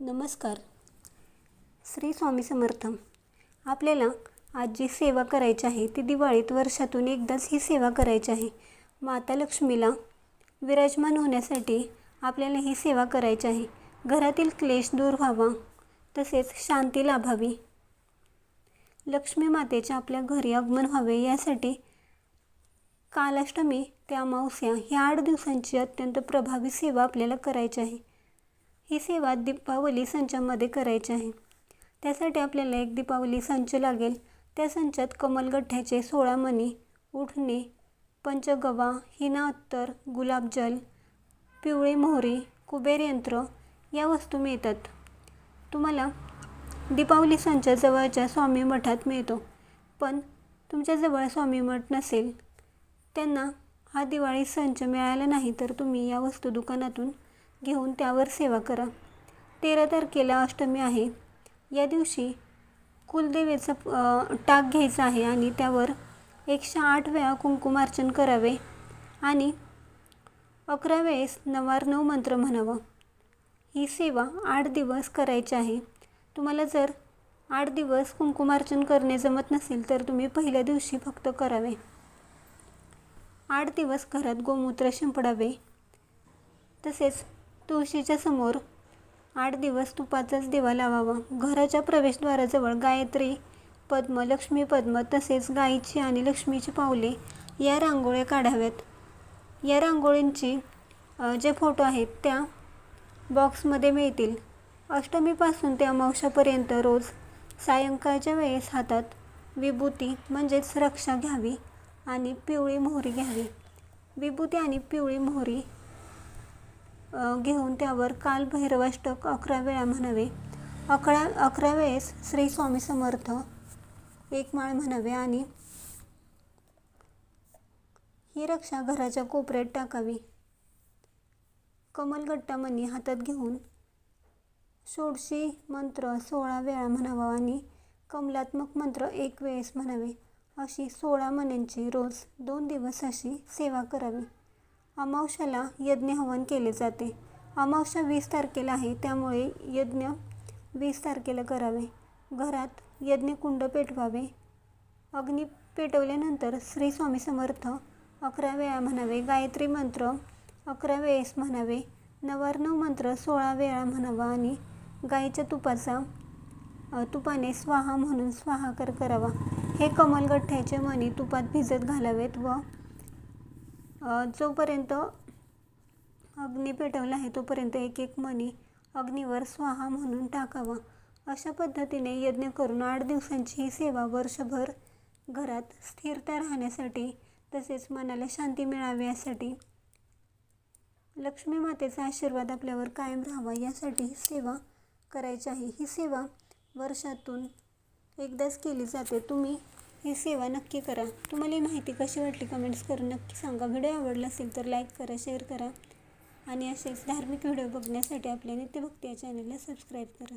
नमस्कार. श्री स्वामी समर्थ. आपल्याला आज जी सेवा करायची आहे ती दिवाळीत वर्षातून एकदाच ही सेवा करायची आहे. माता लक्ष्मीला विराजमान होण्यासाठी आपल्याला ही सेवा करायची आहे. घरातील क्लेश दूर व्हावा तसेच शांती लाभावी. लक्ष्मी मातेचे आपल्या घरी आगमन व्हावे यासाठी कालाष्टमी ते अमावस्या ह्या आठ दिवसांची अत्यंत प्रभावी सेवा आपल्याला करायची आहे. ही सेवा दीपावली संचामध्ये करायची आहे. त्यासाठी आपल्याला एक दीपावली संच लागेल. त्या संचात कमलगठ्ठ्याचे सोळा मणी उठणे पंचगवा हिना अत्तर गुलाबजल पिवळे मोहरी कुबेर यंत्र या वस्तू मिळतात. तुम्हाला दीपावली संच जवळच्या स्वामी मठात मिळतो. पण तुमच्याजवळ स्वामी मठ नसेल. त्यांना हा दिवाळी संच मिळाला नाही तर तुम्ही या वस्तू दुकानातून घेऊन त्यावर सेवा करा. तेरा तारखेला अष्टमी आहे. या दिवशी कुलदेवीचं टाक घ्यायचा आहे आणि त्यावर एकशे आठ वेळा कुंकुमार्चन करावे आणि अकरा वेळेस नवार नऊ मंत्र म्हणावं. ही सेवा आठ दिवस करायची आहे. तुम्हाला जर आठ दिवस कुंकुमार्चन करणे जमत नसेल तर तुम्ही पहिल्या दिवशी फक्त करावे. आठ दिवस घरात गोमूत्र शिंपडावे. तसेच तुळशीच्या समोर आठ दिवस तुपाचाच दिवा लावावा. घराच्या प्रवेशद्वाराजवळ गायत्री पद्म लक्ष्मी पद्म तसेच गाईची आणि लक्ष्मीची पावले या रांगोळ्या काढाव्यात. या रांगोळींची जे फोटो आहेत त्या बॉक्समध्ये मिळतील. अष्टमीपासून ते अमावशापर्यंत रोज सायंकाळच्या वेळेस हातात विभूती म्हणजेच रक्षा घ्यावी आणि पिवळी मोहरी घ्यावी. विभूती आणि पिवळी मोहरी घेऊन त्यावर काल भैरवाष्टक अकरा वेळा म्हणावे. अकरा अकरा वेळेस श्री स्वामी समर्थ एक माळ म्हणावे आणि ही रक्षा घराच्या कोपऱ्यात टाकावी. कमलगट्टामणी हातात घेऊन षोडशी मंत्र सोळा वेळा म्हणावा आणि कमलात्मक मंत्र एक वेळेस म्हणावे. अशी सोळा मण्यांची रोज दोन दिवस अशी सेवा करावी. अमावश्याला यज्ञ हवन केले जाते. अमावस्या वीस तारखेला आहे त्यामुळे यज्ञ वीस तारखेला करावे. घरात यज्ञकुंड पेटवावे. अग्नी पेटवल्यानंतर श्री स्वामी समर्थ अकरा वेळा म्हणावे. गायत्री मंत्र अकरा वेळेस म्हणावे. नवार्णव मंत्र सोळा वेळा म्हणावा आणि गाईच्या तुपाचा तुपाने स्वाहा म्हणून स्वाहाकार करावा. हे कमलगठ्ठ्याचे मणी तुपात भिजत घालावेत व जोपर्यंत अग्नी पेटवला आहे तोपर्यंत एक एक मणी अग्नीवर स्वाहा म्हणून टाकावा. अशा पद्धतीने यज्ञ करून आठ दिवसांची ही सेवा वर्षभर घरात स्थिरता राहण्यासाठी तसेच मनाला शांती मिळावी यासाठी लक्ष्मी मातेचा आशीर्वाद आपल्यावर कायम राहावा यासाठी ही सेवा करायची आहे. ही सेवा वर्षातून एकदाच केली जाते. तुम्ही ही सेवा नक्की करा. तुम्हाला ही माहिती कशी वाटली कमेंट्स करून नक्की सांगा. व्हिडिओ आवडला असेल तर लाईक करा शेअर करा. आणि असेच धार्मिक व्हिडिओ बघण्यासाठी आपल्या नित्यभक्ती या चॅनलला सबस्क्राईब करा.